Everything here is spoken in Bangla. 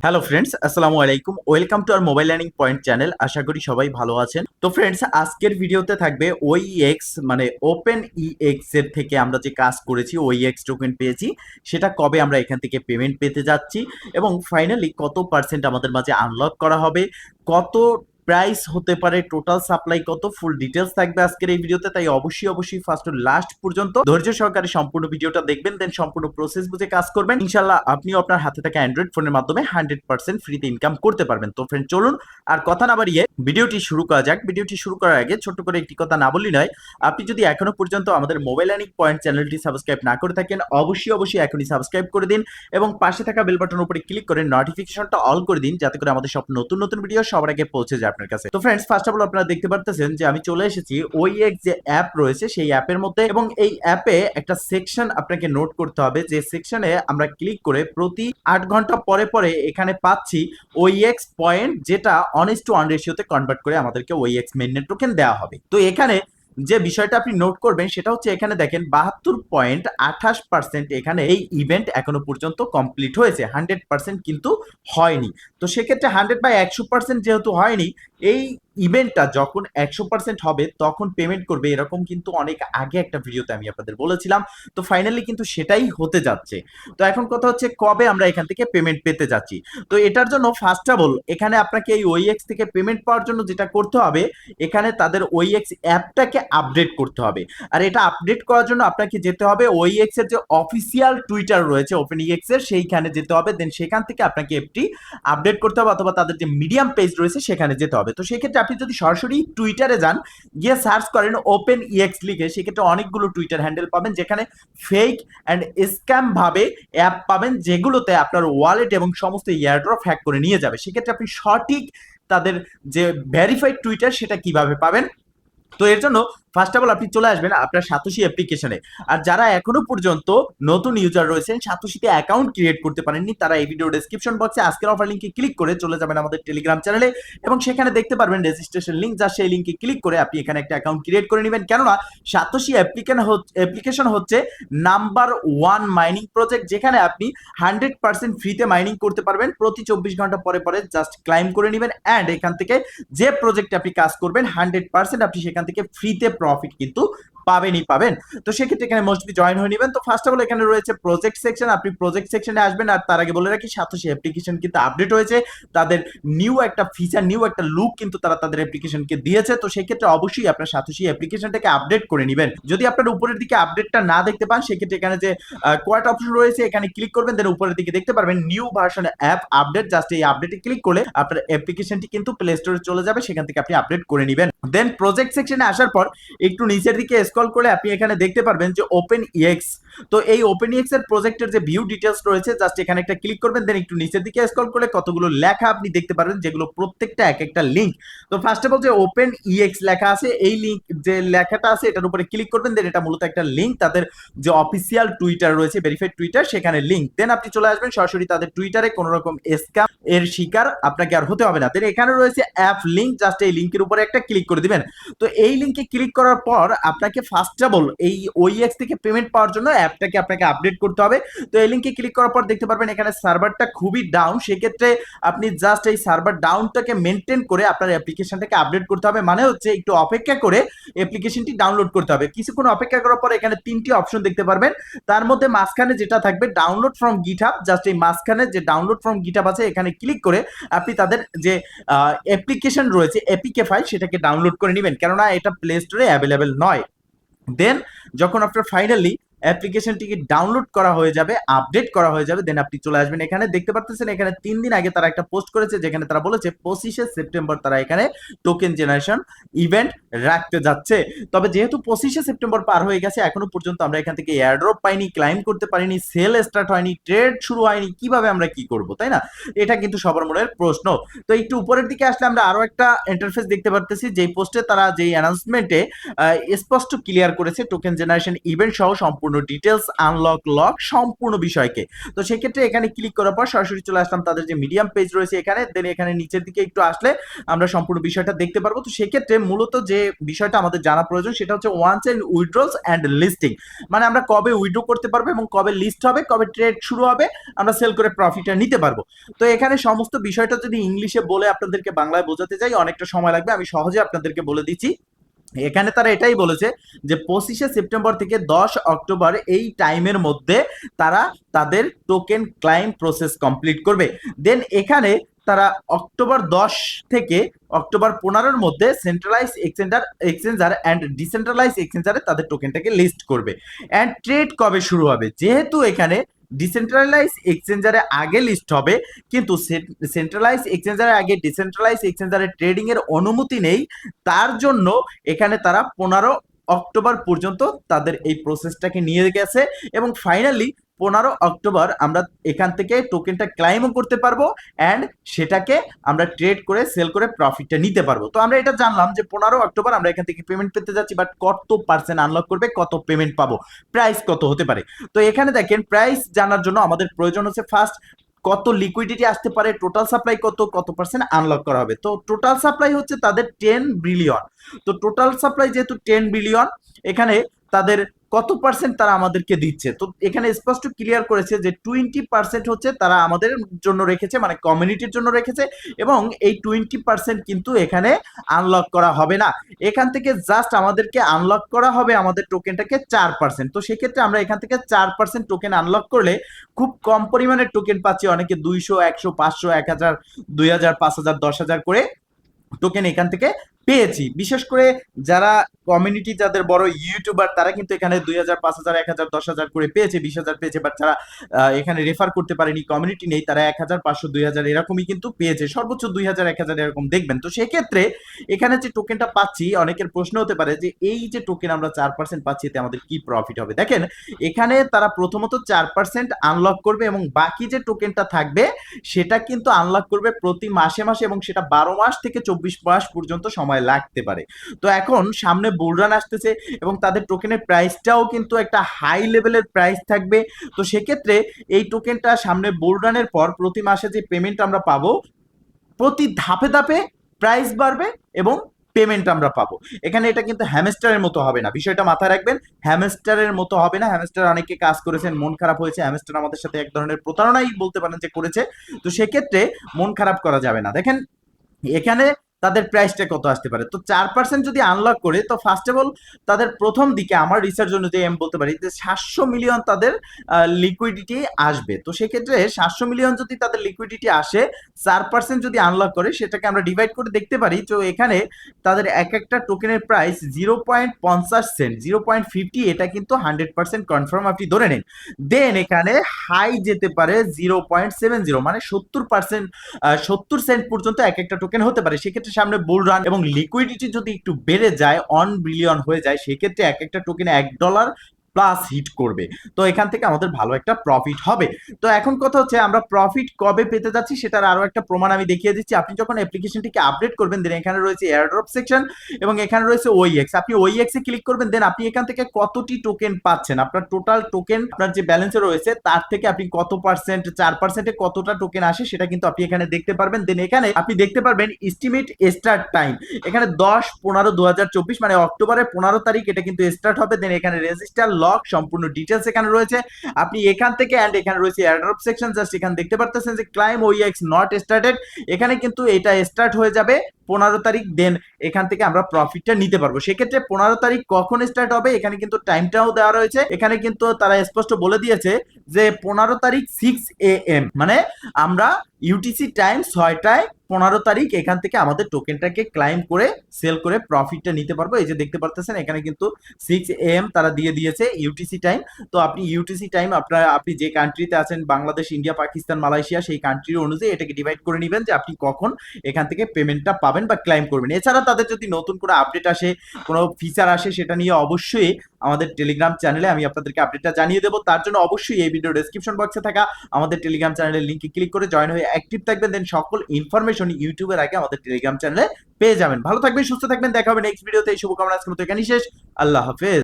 হ্যালো ফ্রেন্ডস আসসালামু আলাইকুম welcome to our mobile learning point channel আশা করি সবাই ভালো আছেন তো ফ্রেন্ডস আজকের ভিডিওতে থাকবে ওই এক্স মানে ওপেন ই এক্সের থেকে আমরা যে কাজ করেছি ওই এক্স টোকেন পেয়েছি সেটা কবে আমরা এখান থেকে পেমেন্ট পেতে যাচ্ছি এবং ফাইনালি কত পার্সেন্ট আমাদের মাঝে আনলক করা হবে কত প্রাইস হতে পারে টোটাল সাপ্লাই কত, ফুল ডিটেলস থাকবে আজকের এই ভিডিওতে, তাই অবশ্যই অবশ্যই ফার্স্ট টু লাস্ট পর্যন্ত ধৈর্য সহকারে সম্পূর্ণ ভিডিওটা দেখবেন দেন সম্পূর্ণ প্রসেস বুঝে কাজ করবেন। ইনশাল্লাহ আপনিও আপনার হাতে থাকা অ্যান্ড্রয়েড ফোনের মাধ্যমে হান্ড্রেড পার্সেন্ট ফ্রিতে ইনকাম করতে পারবেন। তো ফ্রেন্ড চলুন, আর কথা না বাড়িয়ে ভিডিওটি শুরু করা যাক। ভিডিওটি শুরু করার আগে ছোট করে একটি কথা না বললি নয়, আপনি যদি এখনও পর্যন্ত আমাদের মোবাইল আর্নিং পয়েন্ট চ্যানেলটি সাবস্ক্রাইব না করে থাকেন, অবশ্যই অবশ্যই এখনই সাবস্ক্রাইব করে দিন এবং পাশে থাকা বেল বাটনের উপরে ক্লিক করে নোটিফিকেশনটা অল করে দিন, যাতে করে আমাদের সব নতুন নতুন ভিডিও সবার আগে পৌঁছে যায়। আপনার কাছে। তো ফ্রেন্ডস ফার্স্ট অফ অল আপনারা দেখতে পারতেছেন যে আমি চলে এসেছি ওই এক যে অ্যাপ রয়েছে, সেই অ্যাপের মধ্যে এবং এই অ্যাপে একটা সেকশন আপনাকে নোট করতে হবে যে সেকশনে আমরা ক্লিক করে প্রতি আট ঘণ্টা পরে পরে এখানে পাচ্ছি ওই এক্স পয়েন্ট যেটা অনেস্ট টু অন রেশিওতে কনভার্ট করে আমাদেরকে ওই এক্স মেননেট টোকেন দেওয়া হবে। তো এখানে যে বিষয়টা আপনি নোট করবেন সেটা হচ্ছে এখানে দেখেন বাহাত্তর পয়েন্ট আঠাশ পার্সেন্ট এখানে এই ইভেন্ট এখনও পর্যন্ত কমপ্লিট হয়েছে। হান্ড্রেড পার্সেন্ট কিন্তু হয়নি। তো সেক্ষেত্রে হান্ড্রেড বাই একশো পার্সেন্ট যেহেতু হয়নি, এই ইভেন্টটা যখন একশো পার্সেন্ট হবে, তখন পেমেন্ট করবে। এরকম কিন্তু অনেক আগে একটা ভিডিওতে আমি আপনাদের বলেছিলাম। তো ফাইনালি কিন্তু সেটাই হতে যাচ্ছে। তো এখন কথা হচ্ছে কবে আমরা এখান থেকে পেমেন্ট পেতে যাচ্ছি? তো এটার জন্য ফার্স্ট অফ অল এখানে আপনাকে এই ওইএক্স থেকে পেমেন্ট পাওয়ার জন্য যেটা করতে হবে, এখানে তাদের ওইএক্স অ্যাপটাকে আপডেট করতে হবে। আর এটা আপডেট করার জন্য আপনাকে যেতে হবে ওইএক্স এর যে অফিসিয়াল টুইটার রয়েছে ওপেন ইএক্স এর, সেইখানে যেতে হবে। দেন সেখান থেকে আপনাকে অ্যাপটি আপডেট করতে হবে, অথবা তাদের যে মিডিয়াম পেজ রয়েছে, সেখানে যেতে হবে। তো সেক্ষেত্রে আপনি যদি সরাসরি টুইটারে যান, গিয়ে সার্চ করেন ওপেন ইএক্স লিখে, সেক্ষেত্রে অনেকগুলো টুইটার হ্যান্ডেল পাবেন, যেখানে ফেক অ্যান্ড স্ক্যাম ভাবে অ্যাপ পাবেন, যেগুলোতে আপনার ওয়ালেট এবং সমস্ত ইয়ারড্রপ হ্যাক করে নিয়ে যাবে। সেক্ষেত্রে আপনি সঠিক তাদের যে ভেরিফাইড টুইটার সেটা কীভাবে পাবেন? তো এর জন্য ফার্স্ট অফ অল আপনি চলে আসবেন আপনার সাতোশি অ্যাপ্লিকেশনে আর যারা এখনও পর্যন্ত নতুন ইউজার রয়েছেন, সাতোশিতে অ্যাকাউন্ট ক্রিয়েট করতে পারেননি, তারা এই ভিডিও ডেসক্রিপশন বক্সে আজকের অফার লিঙ্কে ক্লিক করে চলে যাবেন আমাদের টেলিগ্রাম চ্যানেলে এবং সেখানে দেখতে পারবেন রেজিস্ট্রেশন লিঙ্ক যা সেই লিঙ্কে ক্লিক করে আপনি এখানে একটা অ্যাকাউন্ট ক্রিয়েট করে নেবেন। কেননা সাতোশি অ্যাপ্লিকেশন অ্যাপ্লিকেশন হচ্ছে নাম্বার ওয়ান মাইনিং প্রজেক্ট যেখানে আপনি হান্ড্রেড পার্সেন্ট ফ্রিতে মাইনিং করতে পারবেন। প্রতি চব্বিশ ঘণ্টা পরে পরে জাস্ট ক্লাইম করে নেবেন। অ্যান্ড এখান থেকে যে প্রজেক্টে আপনি কাজ করবেন হান্ড্রেড পার্সেন্ট আপনি সেখান থেকে ফ্রিতে প্রফিট কিন্তু পাবেনই পাবেন। তো সেক্ষেত্রে এখানে মোস্টলি জয়েন হয়ে নেবেন। তো ফার্স্ট অফ অল এখানে রয়েছে প্রজেক্ট সেকশন আপনি প্রজেক্ট সেকশনে আসবেন আর তার আগে বলে রাখি সাতোশি অ্যাপ্লিকেশন কিন্তু আপডেট হয়েছে। তাদের নিউ একটা ফিচার নিউ একটা লুক কিন্তু তারা তাদের অ্যাপ্লিকেশনকে দিয়েছে। তো সেক্ষেত্রে অবশ্যই আপনার সাতোশি অ্যাপ্লিকেশনটাকে আপডেট করে নেবেন। যদি আপনার উপরের দিকে আপডেটটা না দেখতে পান, সেক্ষেত্রে এখানে যে কোয়াট অপশন রয়েছে, এখানে ক্লিক করবেন। দেন উপরের দিকে দেখতে পারবেন new version app update just এই আপডেটে ক্লিক করলে আপনার অ্যাপ্লিকেশনটি কিন্তু প্লে স্টোরে চলে যাবে। সেখান থেকে আপনি আপডেট করে নেবেন। দেন প্রজেক্ট সেকশনে আসার পর একটু নিচের দিকে স্ক্রল করে আপনি এখানে দেখতে পারবেন যে ওপেন ইএক্স তো এই ওপেন ইএক্স এর প্রজেক্টের যে ভিউ ডিটেলস রয়েছে জাস্ট এখানে একটা ক্লিক করবেন দেন একটু নিচের দিকে স্ক্রল করলে কতগুলো লেখা আপনি দেখতে পারবেন, যেগুলো প্রত্যেকটা এক একটা লিঙ্ক তো ফার্স্ট অফ অল যে ওপেন ইএক্স লেখা আছে, এই লিঙ্ক যে লেখাটা আছে, এটার উপরে ক্লিক করবেন দেন এটা মূলত একটা লিঙ্ক তাদের যে অফিসিয়াল টুইটার রয়েছে ভেরিফাইড টুইটার সেখানে লিঙ্ক দেন আপনি চলে আসবেন, সরাসরি তাদের টুইটারে কোনো রকম স্ক্যাম এর শিকার আপনাকে আর হতে হবে না। দেন এখানে রয়েছে অ্যাপ লিঙ্ক জাস্ট এই লিঙ্কের উপরে একটা ক্লিক করে দিবেন। তো এই লিঙ্কে ক্লিক করার পর আপনাকে ফার্স্ট অল এই ওইএক্স থেকে পেমেন্ট পাওয়ার জন্য অ্যাপটাকে আপনাকে আপডেট করতে হবে। তো এই লিঙ্কে ক্লিক করার পর দেখতে পারবেন এখানে সার্ভারটা খুবই ডাউন সেক্ষেত্রে আপনি জাস্ট এই সার্ভার ডাউনটাকে মেনটেন করে আপনার অ্যাপ্লিকেশনটাকে আপডেট করতে হবে। মানে হচ্ছে একটু অপেক্ষা করে অ্যাপ্লিকেশনটি ডাউনলোড করতে হবে। কিছুক্ষণ অপেক্ষা করার পর এখানে তিনটি অপশন দেখতে পারবেন। তার মধ্যে মাঝখানে যেটা থাকবে ডাউনলোড ফ্রম গিটহাব জাস্ট এই মাঝখানে যে ডাউনলোড ফ্রম গিটহাব আছে, এখানে ক্লিক করে আপনি তাদের যে অ্যাপ্লিকেশন রয়েছে এপিকে ফাইল সেটাকে ডাউনলোড করে নেবেন। কেননা এটা প্লে স্টোরে অ্যাভেলেবেল নয়। দেন যখন আপনার ফাইনালি অ্যাপ্লিকেশনটিকে ডাউনলোড করা হয়ে যাবে আপডেট করা হয়ে যাবে দেন আপনি চলে আসবেন এখানে। দেখতে পাচ্ছেন এখানে তিন দিন আগে তারা একটা পোস্ট করেছে, যেখানে তারা বলেছে পঁচিশে সেপ্টেম্বর তারা এখানে টোকেন জেনারেশন ইভেন্ট রাখতে যাচ্ছে। তবে যেহেতু পঁচিশে সেপ্টেম্বর পার হয়ে গেছে, এখনও পর্যন্ত আমরা এখান থেকে এয়ারড্রপ পাইনি ক্লাইম করতে পারিনি সেল স্টার্ট হয়নি ট্রেড শুরু হয়নি, কীভাবে আমরা কি করব, তাই না? এটা কিন্তু সবার মনের প্রশ্ন। তো একটু উপরের দিকে আসলে আমরা আরও একটা ইন্টারফেস দেখতে পারতেছি, যেই পোস্টে তারা যেই অ্যানাউন্সমেন্টে স্পষ্ট ক্লিয়ার করেছে টোকেন জেনারেশন ইভেন্ট সহ সম্পূর্ণ সম্পূর্ণ ডিটেলস আনলক লক সম্পূর্ণ বিষয়কে। তো সেক্ষেত্রে এখানে ক্লিক করার পর সরাসরি চলে আসলাম তাদের যে মিডিয়াম পেজ রয়েছে এখানে। দেন এখানে নিচের দিকে একটু আসলে আমরা সম্পূর্ণ বিষয়টা দেখতে পারব। তো সেক্ষেত্রে মূলত যে বিষয়টা আমাদের জানা প্রয়োজন, সেটা হচ্ছে once and withdrawals and listing মানে আমরা কবে উইড্রো করতে পারব এবং কবে লিস্ট হবে, কবে ট্রেড শুরু হবে, আমরা সেল করে প্রফিটটা নিতে পারব। তো এখানে সমস্ত বিষয়টা যদি ইংলিশে বলে আপনাদেরকে বাংলায় বোঝাতে চাই অনেকটা সময় লাগবে, আমি সহজে আপনাদেরকে বলে দিচ্ছি। এখানে তারা এটাই বলেছে যে পঁচিশে সেপ্টেম্বর থেকে দশ অক্টোবর এই টাইমের মধ্যে তারা তাদের টোকেন ক্লাইম প্রসেস কমপ্লিট করবে। দেন এখানে তারা অক্টোবর দশ থেকে অক্টোবর পনেরোর মধ্যে centralise exchanger exchanger and decentralise এক্সচেঞ্জারে তাদের টোকেনটাকে লিস্ট করবে। অ্যান্ড ট্রেড কবে শুরু হবে? যেহেতু এখানে ডিসেন্ট্রালাইজ এক্সচেঞ্জারে আগে লিস্ট হবে, কিন্তু সেন্ট্রালাইজ এক্সচেঞ্জারের আগে ডিসেন্ট্রালাইজ এক্সচেঞ্জারে ট্রেডিং এর অনুমতি নেই, তার জন্য এখানে তারা পনেরো অক্টোবর পর্যন্ত তাদের এই প্রসেসটাকে নিয়ে গেছে এবং ফাইনালি পনেরো অক্টোবর আমরা এখান থেকে টোকেনটা ক্লাইমও করতে পারব অ্যান্ড সেটাকে আমরা ট্রেড করে সেল করে প্রফিটটা নিতে পারব। তো আমরা এটা জানলাম যে পনেরো অক্টোবর আমরা এখান থেকে পেমেন্ট পেতে যাচ্ছি বাট কত পার্সেন্ট আনলক করবে, কত পেমেন্ট পাবো প্রাইস কত হতে পারে? তো এখানে দেখেন প্রাইস জানার জন্য আমাদের প্রয়োজন হচ্ছে ফার্স্ট কত লিকুইডিটি আসতে পারে টোটাল সাপ্লাই কত কত পার্সেন্ট আনলক করা হবে। তো টোটাল সাপ্লাই হচ্ছে তাদের টেন বিলিয়ন তো টোটাল সাপ্লাই যেহেতু টেন বিলিয়ন এখানে তাদের কত পার্সেন্ট তারা আমাদেরকে দিচ্ছে? তো এখানে স্পষ্ট ক্লিয়ার করেছে যে টোয়েন্টি পার্সেন্ট হচ্ছে তারা আমাদের জন্য রেখেছে মানে কমিউনিটির জন্য রেখেছে এবং এই টোয়েন্টি পার্সেন্ট কিন্তু এখানে আনলক করা হবে না। এখান থেকে জাস্ট আমাদেরকে আনলক করা হবে আমাদের টোকেনটাকে চার পার্সেন্ট তো সেক্ষেত্রে আমরা এখান থেকে চার পার্সেন্ট টোকেন আনলক করলে খুব কম পরিমাণের টোকেন পাচ্ছি অনেকে দুইশো, একশো, পাঁচশো, এক হাজার, দুই হাজার, পাঁচ হাজার, দশ হাজার করে টোকেন এখান থেকে পেয়েছি। বিশেষ করে যারা কমিউনিটি যাদের বড় ইউটিউবার তারা কিন্তু এখানে দুই হাজার, পাঁচ হাজার, এক হাজার, দশ হাজার করে পেয়েছে, বিশ হাজার পেয়েছে বাট যারা এখানে রেফার করতে পারেনি কমিউনিটি নেই, তারা এক হাজার, পাঁচশো, দুই হাজার এরকমই কিন্তু পেয়েছে। সর্বোচ্চ দুই হাজার, এক হাজার এরকম দেখবেন। তো সেক্ষেত্রে এখানে যে টোকেনটা পাচ্ছি, অনেকের প্রশ্ন হতে পারে যে এই যে টোকেন আমরা চার পার্সেন্ট পাচ্ছি, এতে আমাদের কি প্রফিট হবে? দেখেন, এখানে তারা প্রথমত চার পার্সেন্ট আনলক করবে এবং বাকি যে টোকেনটা থাকবে, সেটা কিন্তু আনলক করবে প্রতি মাসে মাসে এবং সেটা বারো মাস থেকে চব্বিশ মাস পর্যন্ত সময় লাগতে পারে। তো এখন সামনে বুলরান আসতেছে এবং তাদের টোকেনের প্রাইসটাও কিন্তু একটা হাই লেভেলের প্রাইস থাকবে। তো সেক্ষেত্রে এই টোকেনটা সামনে বুলরানের পর প্রতি মাসে যে পেমেন্ট আমরা পাবো, প্রতি ধাপে ধাপে প্রাইস বাড়বে এবং পেমেন্ট আমরা পাবো। এখানে এটা কিন্তু হ্যামেস্টারের মতো হবে না। বিষয়টা মাথায় রাখবেন হ্যামেস্টারের মতো হবে না। হ্যামেস্টার অনেকে কাজ করেছেন, মন খারাপ হয়েছে হ্যামেস্টার আমাদের সাথে এক ধরনের প্রতারণাই বলতে পারেন যে করেছে। তো সেক্ষেত্রে মন খারাপ করা যাবে না। দেখেন, এখানে তাদের প্রাইসটা কত আসতে পারে? তো চার পার্সেন্ট যদি আনলক করে, তো ফার্স্ট অফ অল তাদের প্রথম দিকে আমার রিসার্চ অনুযায়ী আমি বলতে পারি যে সাতশো মিলিয়ন তাদের লিকুইডিটি আসবে। তো সেক্ষেত্রে সাতশো মিলিয়ন যদি তাদের লিকুইডিটি আসে, চার পার্সেন্ট যদি আনলক করে, সেটাকে আমরা ডিভাইড করে দেখতে পারি। তো এখানে তাদের এক একটা টোকেনের প্রাইস জিরো পয়েন্ট পঞ্চাশ সেন্ট জিরো পয়েন্ট ফিফটি এটা কিন্তু হান্ড্রেড পার্সেন্ট কনফার্ম আপনি ধরে নিন। দেন এখানে হাই যেতে পারে জিরো পয়েন্ট সেভেন জিরো মানে সত্তর পার্সেন্ট সত্তর সেন্ট পর্যন্ত এক একটা টোকেন হতে পারে। সেক্ষেত্রে সামনে বুল রান এবং লিকুইডিটি যদি একটু বেড়ে যায় অন বিলিয়ন হয়ে যায়, সেক্ষেত্রে এক একটা টোকেনে এক ডলার প্লাস হিট করবে। তো এখান থেকে আমাদের ভালো একটা প্রফিট হবে। তো এখন কথা হচ্ছে, আমরা প্রফিট কবে পেতে যাচ্ছি সেটার আরও একটা প্রমাণ আমি দেখিয়ে দিচ্ছি। আপনি যখন অ্যাপ্লিকেশনটিকে আপডেট করবেন দেন এখানে রয়েছে এয়ারড্রপ সেকশন এবং এখানে রয়েছে ওইএক্স আপনি ওইএক্স এ ক্লিক করবেন দেন আপনি এখান থেকে কতটি টোকেন পাচ্ছেন? আপনার টোটাল টোকেন আপনার যে ব্যালেন্সে রয়েছে, তার থেকে আপনি কত পার্সেন্ট চার পার্সেন্টে কতটা টোকেন আসে সেটা কিন্তু আপনি এখানে দেখতে পারবেন। দেন এখানে আপনি দেখতে পারবেন এস্টিমেট স্টার্ট টাইম এখানে দশ পনেরো দু হাজার চব্বিশ মানে অক্টোবরের পনেরো তারিখ এটা কিন্তু স্টার্ট হবে। দেন এখানে রেজিস্টার লক সম্পূর্ণ ডিটেলস এখানে রয়েছে। আপনি এখান থেকে অ্যান্ড এখানে রয়েছে এয়ারড্রপ সেকশন জাস্ট এখানে দেখতে পারতেছেন যে ক্লাইম ওইএক্স নট স্টার্টেড এখানে কিন্তু এটা স্টার্ট হয়ে যাবে। পনেরো তারিখ দেন এখান থেকে আমরা প্রফিটটা নিতে পারব। সেক্ষেত্রে পনেরো তারিখ কখন স্টার্ট হবে, এখানে কিন্তু টাইমটাও দেওয়া রয়েছে। এখানে কিন্তু তারা স্পষ্ট বলে দিয়েছে যে পনেরো তারিখ সিক্স এ এম মানে আমরা ইউটিসি টাইম ছয়টায় পনেরো তারিখ এখান থেকে আমাদের টোকেনটাকে ক্লাইম করে সেল করে প্রফিটটা নিতে পারব। এই যে দেখতে পারতেছেন, এখানে কিন্তু সিক্স এম তারা দিয়ে দিয়েছে ইউটিসি টাইম তো আপনি ইউটিসি টাইম আপনার, আপনি যে কান্ট্রিতে আছেন, বাংলাদেশ, ইন্ডিয়া, পাকিস্তান, মালয়েশিয়া, সেই কান্ট্রির অনুযায়ী এটাকে ডিভাইড করে নেবেন যে আপনি কখন এখান থেকে পেমেন্টটা পাবেন। বা ক্লাইম করবেন। এছাড়া তাদের যদি নতুন কোনো আপডেট আসে, কোনো ফিচার আসে, সেটা নিয়ে অবশ্যই আমাদের টেলিগ্রাম চ্যানেলে আমি আপনাদেরকে আপডেটটা জানিয়ে দেবো। তার জন্য অবশ্যই এই ভিডিও ডেসক্রিপশন বক্সে থাকা আমাদের টেলিগ্রাম চ্যানেলের লিঙ্কে ক্লিক করে জয়েন হয়ে অ্যাক্টিভ থাকবেন। দেন সকল ইনফরমেশন ইউটিউবের আগে আমাদের টেলিগ্রাম চ্যানেলে পেয়ে যাবেন। ভালো থাকবেন, সুস্থ থাকবেন। দেখা হবে নেক্সট ভিডিওতে এই শুভকামনা, আজকের মতো এখানেই শেষ। আল্লাহ হাফেজ।